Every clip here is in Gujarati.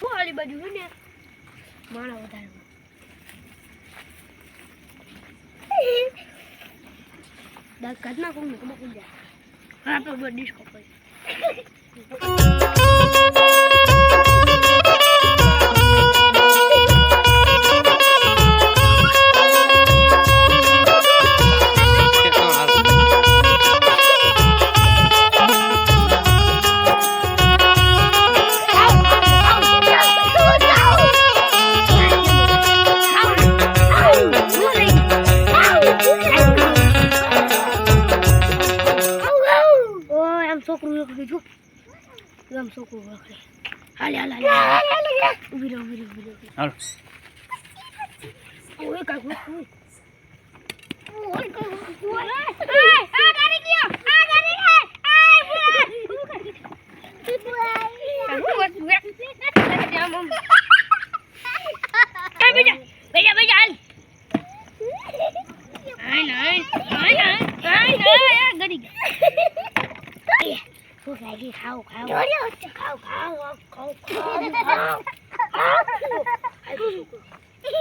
હું આલી બાજુ હોય ને? માણા વધારે દાંત કાઢ નાખો ને કમા જાય. હા તો ડિસ્કો કરી ઓય આમ છોકરું રખડે જો આમ છોકરું રખડે હાલે હાલે હાલે ઊભી રહો ઊભી રહો ઊભી રહો હાલો. ઓય કાકુ ઓય ઓય કાકુ ઓય આ ગાડી ગયો આ ગાડી ગયો આ બેજા બેજા બેજા હાલ આય નાય આય નાય આય નાય ગડી ગયા ભૂખ લાગી ખાઓ ખાઓ ખાઓ ખાઓ ખાઓ ખાઓ હાલો ડિસ્કો થઈ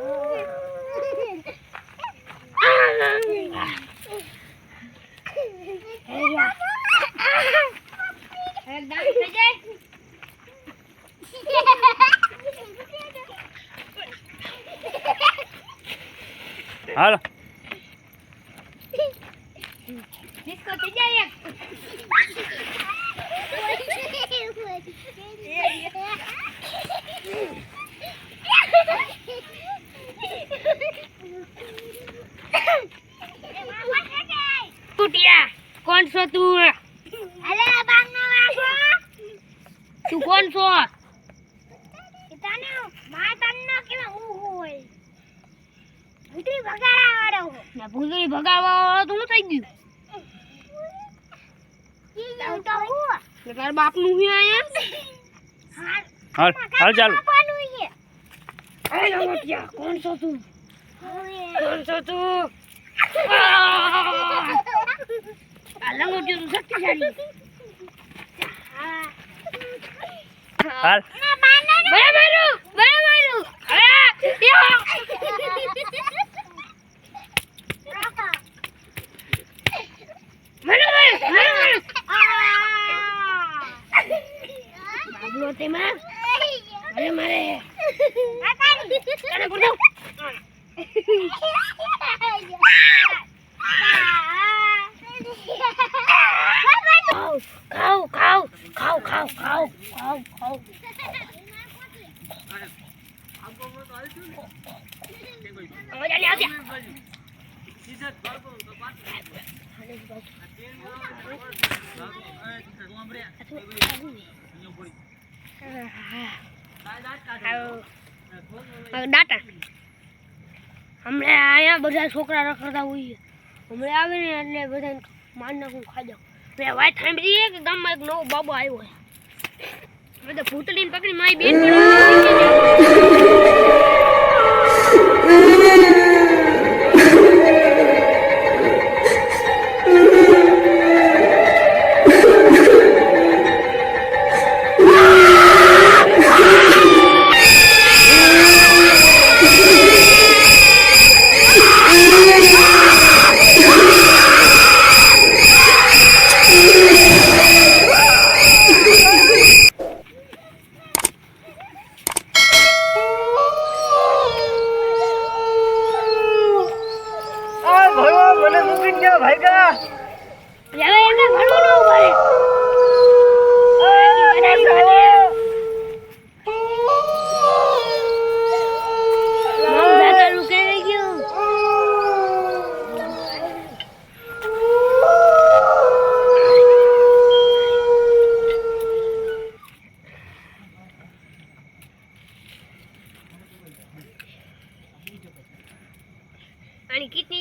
જાય એક કુટિયા કોણ છો તું અરે બાંગનો વાસો તું કોણ છો તને મા તને કે હું હોય વાળો ના ભૂતરી ભગાડવા વાળો તો હું થઈ ગયું. તો હું? તાર બાપનું હું આયા હાલ. હાલ ચાલો. કોણ છો તું? કોણ છો તું? આ લંગોટિયો તો શક્તિશાળી હાલ. બરાબર બરાબર? અરે મારે. તને ખાઓ ખાઓ ખાઓ ખાઓ ખાઓ ખાઓ મજા નહીં આવતી ડાટા. હમણાં અહીંયા બધા છોકરા રખડતા હોઈએ. હમણાં આવે ને એટલે બધાને માર નાખું, ખાઈ જાઉં. મેં વાત સાંભળી કે ગામમાં એક નવો બાબો આવ્યો છે. બધા ભૂતળીને પકડી મારી બેન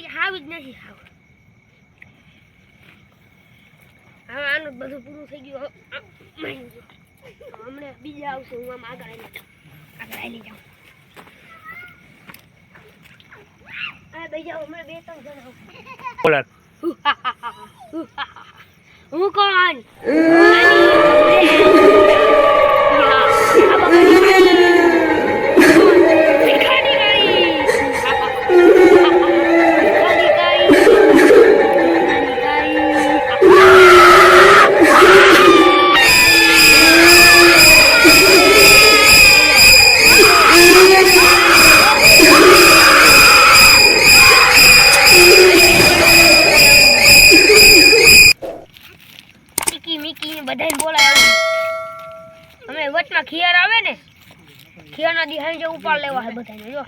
આની કિડની જ નથી હાવ. હવે આનું બધું પૂરું થઈ ગયું. હવે. હમણાં બીજા આવશે હું આમ આગળ આવી જાઉં. આગળ આવી જાઉં. હું કોણ મિકી મિકી બધાને બોલાવે અમે વચમાં ખિયાર આવે ને ખિયારના દી જે ઉપાડ લેવા હે બધાને જો.